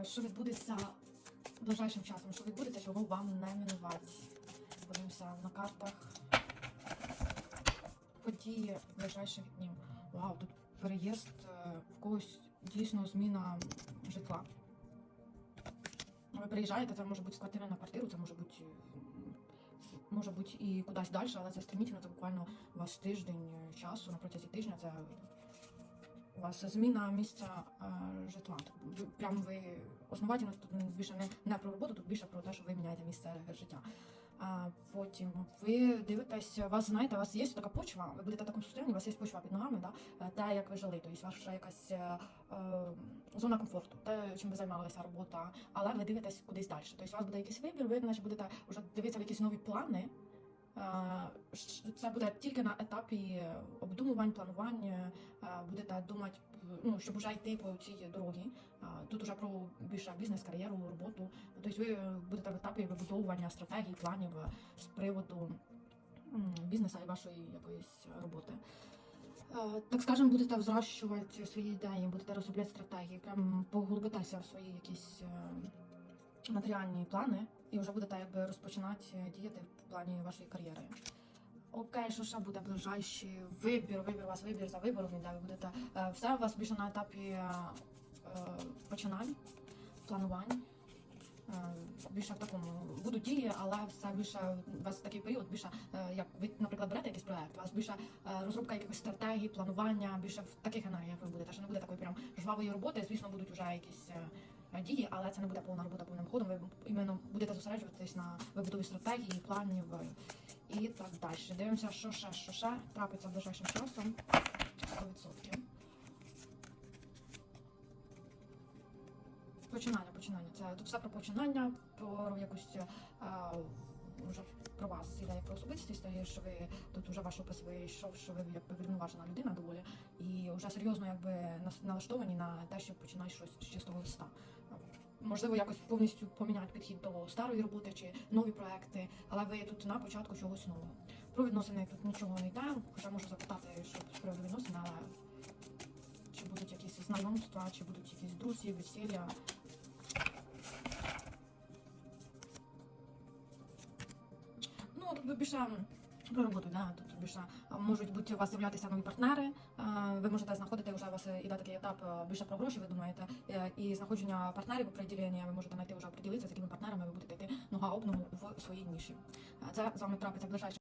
А, Що відбудеться ближайшим часом? Що відбудеться, чого вам не мінувати? Подивимося на картах. Події ближайших днів. Вау, тут переїзд е, в когось дійсно зміна житла. Ви приїжджаєте, це може бути з квартири на квартиру, це може бути, може бути і кудись далі, але це стремительно, це буквально у вас тиждень е, часу, на протязі тижня це у вас зміна місця е, житла. Ви- Прям ви основательно тут більше не, не про роботу, тут більше про те, що ви міняєте місце життя. А потім ви дивитесь, вас знаєте, у вас є така почва, ви будете в такому состоянні, у вас є почва під ногами, да? е, те, як ви жили, тобто ваша якась е, е, зона комфорту, те, чим ви займалися, робота, але ви дивитесь кудись далі. Тобто у вас буде якийсь вибір, ви значить будете вже дивитися в якісь нові плани. Е, Це буде тільки на етапі обдумувань, планування, е, будете думати, ну, щоб вже йти по цій дорогі. Тут вже про більше бізнес, кар'єру, роботу. Тобто ви будете в етапі вибудовування стратегій, планів е, з приводу бізнесу і вашої якоїсь роботи. Е, Так скажемо, будете взращувати свої ідеї, будете розробляти стратегії, прям поглибитеся в свої якісь е, матеріальні плани і вже будете якби розпочинати е, діяти в плані вашої кар'єри. Окей, що ще буде ближайший вибір, вибір вас вибір за вибором іде. Ви будете е, все у вас більше на етапі е, починань, планувань. Більше в такому будуть дії, але все більше у вас такий період, більше як ви, наприклад, берете якийсь проект, у вас більше розробка якихось стратегій, планування, більше в таких енергіях ви будете. Що не буде такої прям жвавої роботи. Звісно, будуть вже якісь дії, але це не буде повна робота повним ходом. Ви іменно будете зосереджуватись на вибудові стратегії, планів е, і так далі. Дивимося, що ще, що ще трапиться ближайшим часом. 100%. Починання, починання. Це тут все про починання, про якусь а, вже про вас іде про особистість, що ви тут вже ваш опис вийшов, що ви якби врівноважена людина доволі, і вже серйозно якби налаштовані на те, що починаєш щось з чистого листа. Можливо, якось повністю поміняти підхід до старої роботи чи нові проекти, але ви тут на початку чогось нового. Про відносини тут нічого не йде, хоча можу запитати, що з приводу відносин, але чи будуть якісь знайомства, чи будуть якісь друзі, весілля. Ну, тут більше про роботу, да, тут більше можуть бути у вас з'являтися нові партнери. Ви можете знаходити вже у вас іде такий етап більше про гроші, ви думаєте, е, і знаходження партнерів приділення, ви можете знайти вже приділитися, з якими партнерами ви будете йти нога об ногу в своїй ніші. Це з вами трапиться ближайшим